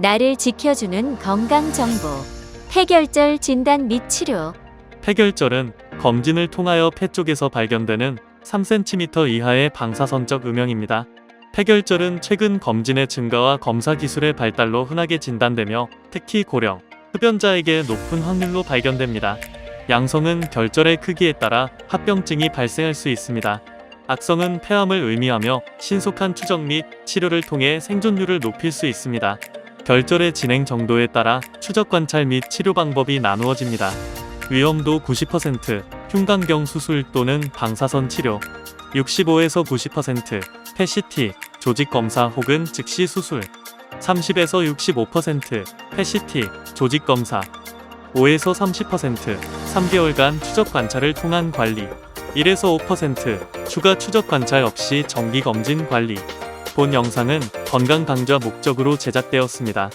나를 지켜주는 건강 정보. 폐결절 진단 및 치료. 폐결절은 검진을 통하여 폐 쪽에서 발견되는 3cm 이하의 방사선적 음영입니다. 폐결절은 최근 검진의 증가와 검사 기술의 발달로 흔하게 진단되며 특히 고령, 흡연자에게 높은 확률로 발견됩니다. 양성은 결절의 크기에 따라 합병증이 발생할 수 있습니다. 악성은 폐암을 의미하며 신속한 추적 및 치료를 통해 생존율을 높일 수 있습니다. 결절의 진행 정도에 따라 추적 관찰 및 치료 방법이 나누어집니다. 위험도 90%, 흉곽경 수술 또는 방사선 치료, 65에서 90%, PET, 조직 검사 혹은 즉시 수술, 30에서 65%, PET, 조직 검사, 5에서 30%, 3개월간 추적 관찰을 통한 관리, 1에서 5%, 추가 추적 관찰 없이 정기 검진 관리. 본 영상은 건강 강좌 목적으로 제작되었습니다.